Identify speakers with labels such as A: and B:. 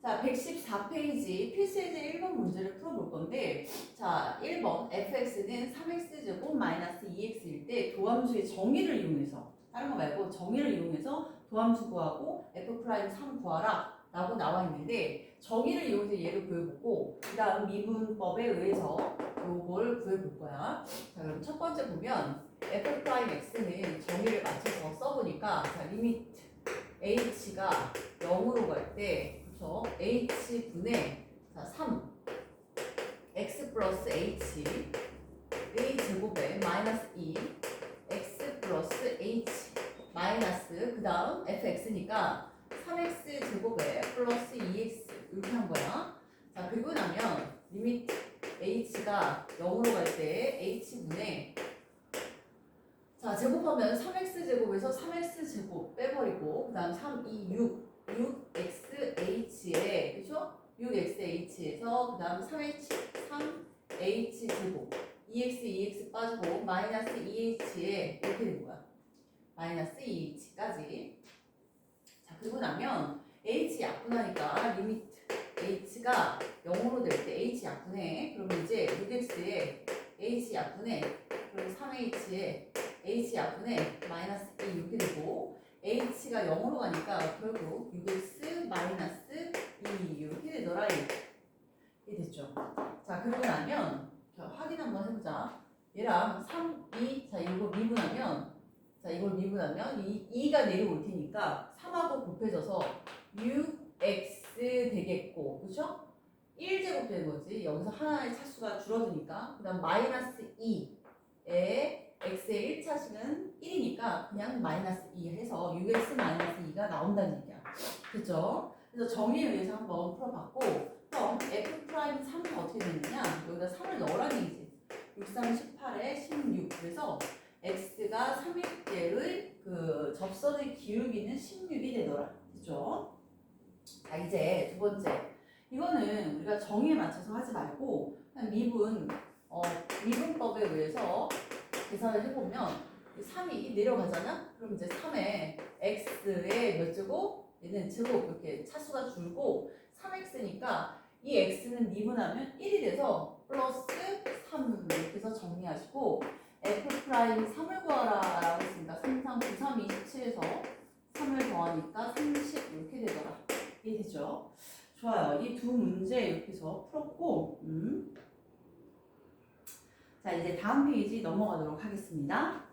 A: 자, 114페이지 필수예제 1번 문제를 풀어볼 건데, 자, 1번 fx는 3x제곱 마이너스 2x일 때 도함수의 정의를 이용해서, 다른 거 말고 정의를 이용해서 도함수 구하고 f 프라임 3 구하라 라고 나와 있는데, 정의를 이용해서 얘를 구해보고, 그 다음 미분법에 의해서 요걸 구해볼 거야. 자, 그럼 첫 번째 보면, f 프라임 x는 정의를 맞춰서 써보니까, 자, 리미트 h가 0으로 갈 때, 그래서 h 분의 자, 3 x 플러스 h a 제곱에 마이너스 2 x 플러스 h 마이너스 그 다음 fx니까 3x 제곱에 플러스 2x 이렇게 한 거야. 자 그리고 나면 리미트 h가 0으로 갈 때 h분의 자 제곱하면 3x 제곱에서 3x 제곱 빼버리고 그 다음 3, 2, 6 6xh에 그죠? 6xh에서 그 다음 3h 3h 제곱 2x 2x 빠지고 마이너스 2h에 이렇게 된 거야. 마이너스 2h까지. 자 그리고 나면 h 약분하니까 리미트 h가 0으로 될 때 h 약분해. 그러면 이제 6x에 h 약분해. 그럼 3h에 h 약분해. 마이너스 2 이렇게 되고 h가 0으로 가니까 결국 6x 마이너스 2 이렇게 되더라 이렇게. 됐죠. 자 그러고 나면 자, 확인 한번 해보자. 얘랑 3, 2, 자 이거 미분하면 자 이걸 미분하면 이 2가 내려올 테니까 3하고 곱해져서 6x 되겠고 그쵸? 1제곱 되는 거지. 여기서 하나의 차수가 줄어드니까. 그 다음 마이너스 2에 x의 1차식은 1이니까 그냥 마이너스 2 해서 6x 마이너스 2가 나온다는 얘기야. 그죠? 그래서 정의에 의해서 한번 풀어봤고 그럼 f 프라임 3은 어떻게 되느냐 여기다 3을 넣으라는 얘기지. 6, 3, 18에 16 그래서 x가 3일째의 그 접선의 기울기는 16이 되더라. 그죠? 자 이제 두 번째 이거는 우리가 정의에 맞춰서 하지 말고 그냥 미분 어, 미분법에 의해서 계산을 해보면 3이 내려가잖아? 그럼 이제 3에 x의 몇 제곱? 얘는 제곱 이렇게 차수가 줄고 3x니까 이 x는 미분하면 1이 돼서 플러스 3 이렇게 해서 정리하시고 f 프라임 3을 구하라 라고 했습니다. 3, 3, 9, 3, 27에서 3을 더하니까 30 이렇게 되더라. 이해되죠? 좋아요. 이 두 문제 이렇게 해서 풀었고 음. 자 이제 다음 페이지 넘어가도록 하겠습니다.